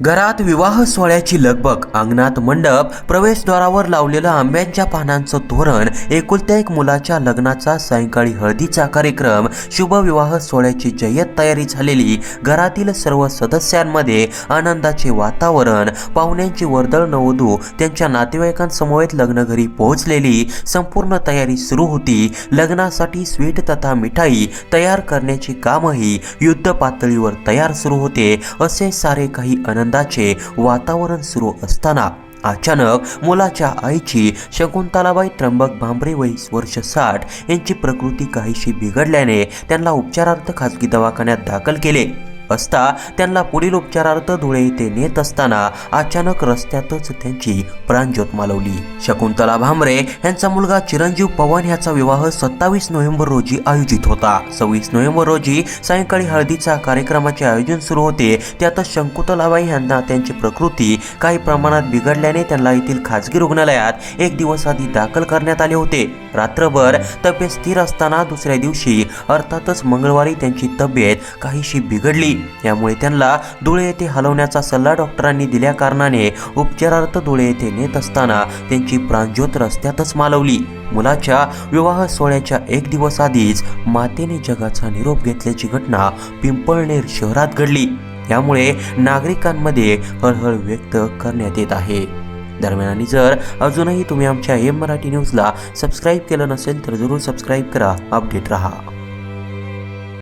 घरात विवाह सोहळ्याची लगबग अंगणात मंडप प्रवेशद्वारावर लावलेलं आंब्यांच्या पानांचं तोरण एकुलत्या एक मुलाच्या लग्नाचा सायंकाळी हळदीचा कार्यक्रम शुभविवाह सोहळ्याची जय्यत तयारी झालेली घरातील सर्व सदस्यांमध्ये आनंदाचे वातावरण पाहुण्यांची वर्दळ नवधू त्यांच्या नातेवाईकांसमवेत लग्नघरी पोहोचलेली संपूर्ण तयारी सुरू होती लग्नासाठी स्वीट तथा मिठाई तयार करण्याची कामही युद्ध पातळीवर तयार सुरू होते असे सारे काही आनंद आनंदाचे वातावरण सुरू असताना अचानक मुलाच्या आईची शकुंतलाबाई त्र्यंबक भांबरे वयस वर्ष साठ यांची प्रकृती काहीशी बिघडल्याने त्यांना उपचारार्थ खाजगी दवाखान्यात दाखल केले. असता त्यांना पुढील उपचारार्थ धुळे येथे नेत असताना अचानक रस्त्यातच त्यांची प्राणज्योत मालवली. शकुंतला भांबरे यांचा मुलगा चिरंजीव पवन याचा विवाह सत्तावीस नोव्हेंबर रोजी आयोजित होता. सव्वीस नोव्हेंबर रोजी सायंकाळी हळदीचा कार्यक्रमाचे आयोजन सुरू होते. त्यातच शंकुतलाबाई यांना त्यांची प्रकृती काही प्रमाणात बिघडल्याने त्यांना येथील खाजगी रुग्णालयात एक दिवस आधी दाखल करण्यात आले होते. रात्रभर तब्येत स्थिर असताना दुसऱ्या दिवशी अर्थातच मंगळवारी त्यांची तब्येत काहीशी बिघडली. यामुळे त्यांना धुळे येथे हलवण्याचा सल्ला डॉक्टरांनी दिल्या कारणाने उपचारार्थ धुळे येथे नेत असताना त्यांची प्राणज्योत रस्त्यातच मालवली. मुलाच्या विवाह सोहळ्याच्या एक दिवस आधीच मातेने जगाचा निरोप घेतल्याची घटना पिंपळनेर शहरात घडली. यामुळे नागरिकांमध्ये हळहळ व्यक्त करण्यात येत आहे. दरम्यान आणि जर अजूनही तुम्ही आमच्या एम मराठी न्यूजला सबस्क्राईब केलं नसेल तर जरूर सबस्क्राईब करा अपडेट रहा.